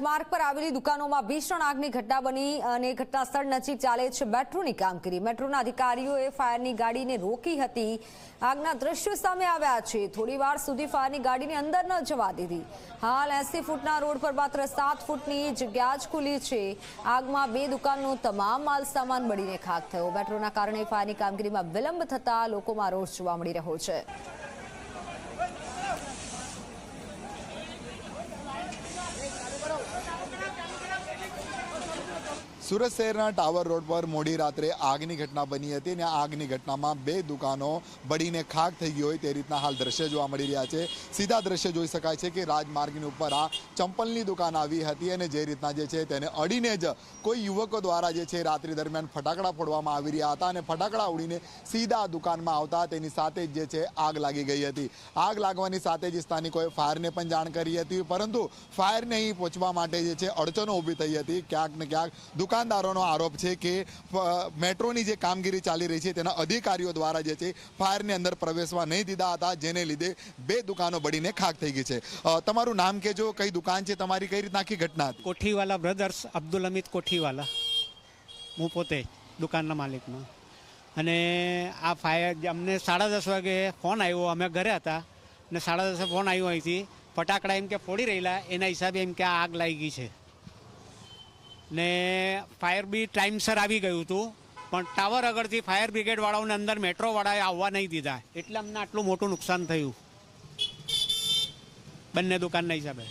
માર્ગ પર આવેલી દુકાનોમાં ભીષણ આગની ઘટના બની અને ઘટના સ્થળ નજીક ચાલે છે મેટ્રોની કામગીરી. મેટ્રોના અધિકારીઓએ ફાયરની ગાડીને રોકી હતી. આગના દ્રશ્યો સામે આવ્યા છે. થોડી વાર સુધી ફાયરની ગાડીને અંદર ન જવા દીધી. હાલ એસી ફૂટના રોડ પર માત્ર સાત ફૂટની જગ્યા જ ખુલી છે. આગમાં બે દુકાનનો તમામ માલ સામાન બળીને ખાક થયો. મેટ્રોના કારણે ફાયરની કામગીરીમાં વિલંબ થતા લોકોમાં રોષ જોવા મળી રહ્યો છે. સુરત શહેરના ટાવર રોડ પર મોડી રાત્રે આગની ઘટના બની હતી અને આગની ઘટનામાં બે દુકાનો બળીને ખાક થઈ ગઈ હોય તે રીતના હાલ દ્રશ્ય જોવા મળી રહ્યા છે. સીધા દ્રશ્ય જોઈ શકાય છે કે રાજમાર્ગની ઉપર આ ચંપલની દુકાન આવી હતી અને જે રીતના જે છે તેને અડીને જ કોઈ યુવકો દ્વારા જે છે રાત્રિ દરમિયાન ફટાકડા ફોડવામાં આવી રહ્યા હતા અને ફટાકડા ઉડીને સીધા દુકાનમાં આવતા તેની સાથે જ છે આગ લાગી ગઈ હતી. આગ લાગવાની સાથે જ સ્થાનિકોએ ફાયરને પણ જાણ કરી હતી, પરંતુ ફાયર નહીં પહોંચવા માટે જે છે અડચણો ઊભી થઈ હતી. ક્યાંક ને ક્યાંક દુકાનદારોનો આરોપ છે કે મેટ્રોની જે કામગીરી ચાલી રહી છે તેના અધિકારીઓ દ્વારા જે છે ફાયરની અંદર પ્રવેશવા નહીં દીધા હતા, જેને લીધે બે દુકાનો બળીને ખાક થઈ ગઈ છે. તમારું નામ કહેજો, કઈ દુકાન છે, તમારી કઈ રીતના, આખી ઘટના હતી? કોઠીવાલા બ્રધર્સ અબ્દુલ અમિત કોઠીવાલા. હું પોતે દુકાનના માલિકનો. અને આ ફાયર, અમને સાડા દસ વાગે ફોન આવ્યો, અમે ઘરે હતા ને સાડા દસે ફોન આવ્યો અહીંથી. ફટાકડા એમ કે ફોડી રહેલા, એના હિસાબે એમ કે આગ લાગી ગઈ છે. ને ફાયર બી ટાઈમસર આવી ગયું હતું. પણ ટાવર આગળથી ફાયર બ્રિગેડવાળાઓને અંદર મેટ્રોવાળાએ આવવા નહીં દીધા. એટલે અમને આટલું મોટું નુકસાન થયું. બંને દુકાનના હિસાબે.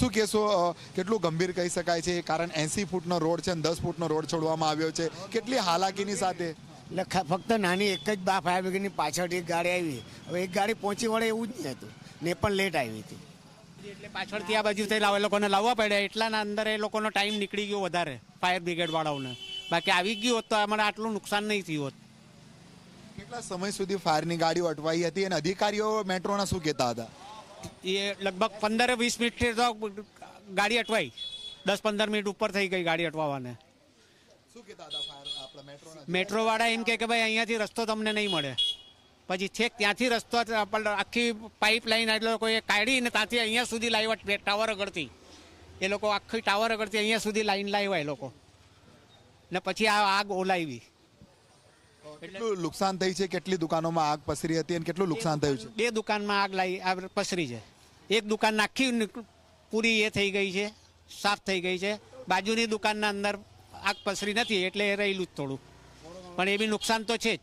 શું- કહેશો? કેટલું ગંભીર કહી શકાય છે? કારણ એસી ફૂટનો રોડ છે અને દસ ફૂટનો રોડ છોડવામાં આવ્યો છે. કેટલી હાલાકીની સાથે? ફક્ત નાની એક જ બા ફાયર બ્રિગેડની પાછળ એક ગાડી આવી. હવે એક ગાડી પહોંચી વળે એવું જ નહીં હતું. ને પણ લેટ આવી હતી. એટલે પાછળથી આ બાજુ થઈ લોકોને લાવવા પડ્યા. એટલાના અંદર એ લોકોનો ટાઈમ નીકળી ગયો વધારે ફાયર બ્રિગેડ વાળાઓને. બાકી આવી ગયું હોત તો અમારે આટલું નુકસાન નહીં થયું હોત. કેટલા સમય સુધી ફાયરની ગાડીઓ અટવાઈ હતી અને અધિકારીઓ મેટ્રોના શું કહેતા હતા? એ લગભગ પંદર વીસ મિનિટથી તો ગાડી અટવાઈ. દસ પંદર મિનિટ ઉપર થઈ ગઈ ગાડી અટવાવાને. શું કહેતા હતા મેટ્રો વાળા એમ કે ભાઈ અહીંયાથી રસ્તો તમને નહીં મળે. પછી છેક ત્યાંથી રસ્તો આખી પાઇપ લાઈન એટલે લોકોએ કાઢીને ત્યાંથી અહીંયા સુધી લાવ્યા ટાવર આગળથી એ લોકો આખી ટાવર આગળથી અહીંયા સુધી લાઈન લાવ્યા એ લોકો. ને પછી આ આગ ઓલાવી કેટલું નુકસાન થઈ છે? કેટલી દુકાનોમાં આગ પસરી હતી અને કેટલું નુકસાન થયું છે? બે દુકાનમાં આગ લાવી આ પસરી છે. એક દુકાન આખી પૂરી એ થઈ ગઈ છે સાફ થઈ ગઈ છે. બાજુની દુકાનના અંદર આગ પસરી નથી એટલે એ રહેલું જ થોડું. પણ એ બી નુકસાન તો છે જ.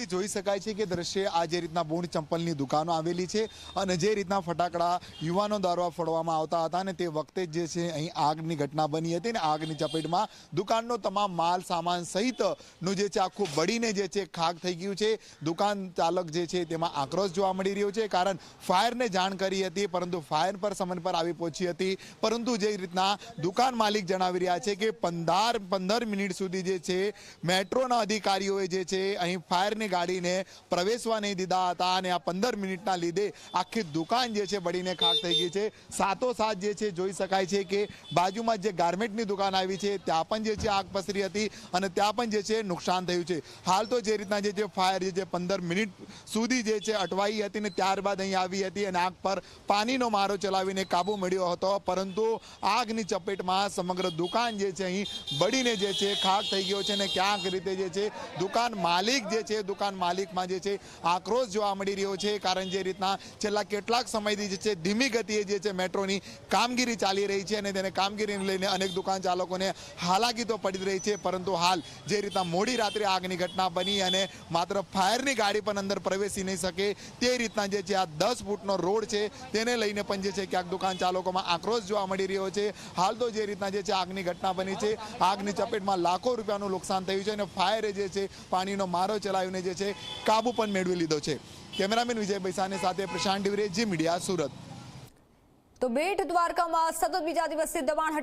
બિલકુલથી જોઈ શકાય છે કે દ્રશ્ય આ જે રીતના બોણ ચંપલની દુકાનો આવેલી છે અને જે રીતના ફટાકડા યુવાનો દ્વારા ફોડવામાં આવતા હતા અને તે વખતે જે છે અહીં આગની ઘટના બની હતી ને આગની ચપેટમાં દુકાનનો તમામ માલ, સામાન સહિતનું જે છે આખું બળીને જે છે ખાક થઈ ગયું છે. દુકાન ચાલક જે છે તેમાં આક્રોશ જોવા મળી રહ્યો છે કારણ ફાયરને જાણ કરી હતી પરંતુ ફાયર પર સમય પર આવી પહોંચી હતી. પરંતુ જે રીતના દુકાન માલિક જણાવી રહ્યા છે કે પંદર પંદર મિનિટ સુધી જે છે મેટ્રોના અધિકારીઓએ જે છે અહીં ફાયરની ગાડીને પ્રવેશવા નહીં દીધા હતા અને આ પંદર મિનિટના લીધે આખી દુકાન જે છે બળીને ખાક થઈ ગઈ છે સાથોસાથ જે છે જોઈ શકાય છે કે બાજુમાં જે ગાર્મેન્ટની દુકાન આવી છે ત્યાં પણ જે છે આગ પસરી હતી અને ત્યાં પણ જે છે નુકસાન થયું છે હાલ તો જે રીતના જે છે ફાયર જે છે પંદર મિનિટ સુધી જે છે અટવાઈ હતી ને ત્યારબાદ અહીં આવી હતી અને આગ પર પાણીનો મારો ચલાવીને કાબુ મળ્યો હતો પરંતુ આગની ચપેટમાં સમગ્ર દુકાન જે છે અહીં બળીને જે છે ખાક થઈ ગયો છે અને ક્યાંક રીતે જે છે દુકાન માલિક જે છે દુકાન માલિકમાં જે છે, આક્રોશ જોવા મળી રહ્યો છે. કારણ જે રીતના છેલ્લા કેટલાક સમયથી જે છે, ધીમી ગતિએ જે છે, મેટ્રોની કામગીરી ચાલી રહી છે અને તેને કામગીરીને લઈને અનેક દુકાન ચાલકોને હાલાકી તો પડી રહી છે. પરંતુ હાલ જે રીતના મોડી રાત્રે આગની ઘટના બની અને માત્ર ફાયરની ગાડી પણ અંદર પ્રવેશી નહીં શકે તે રીતના જે છે, આ દસ ફૂટનો રોડ છે તેને લઈને પણ જે છે, ક્યાંક દુકાન ચાલકોમાં આક્રોશ જોવા મળી રહ્યો છે. હાલ તો જે રીતના જે છે, આગની ઘટના બની છે. આગની ચપેટમાં લાખો રૂપિયાનું નુકસાન થયું છે અને ફાયરે જે છે, પાણીનો મારો ચલાવીને જે છે, કાબુ પણ મેળવી લીધો છે. કેમેરામેન વિજય બૈસાની સાથે પ્રશાંત ડિવરે જી મીડિયા, સુરત. તો બેટ દ્વારકામાં સતત બીજા દિવસે દબાણ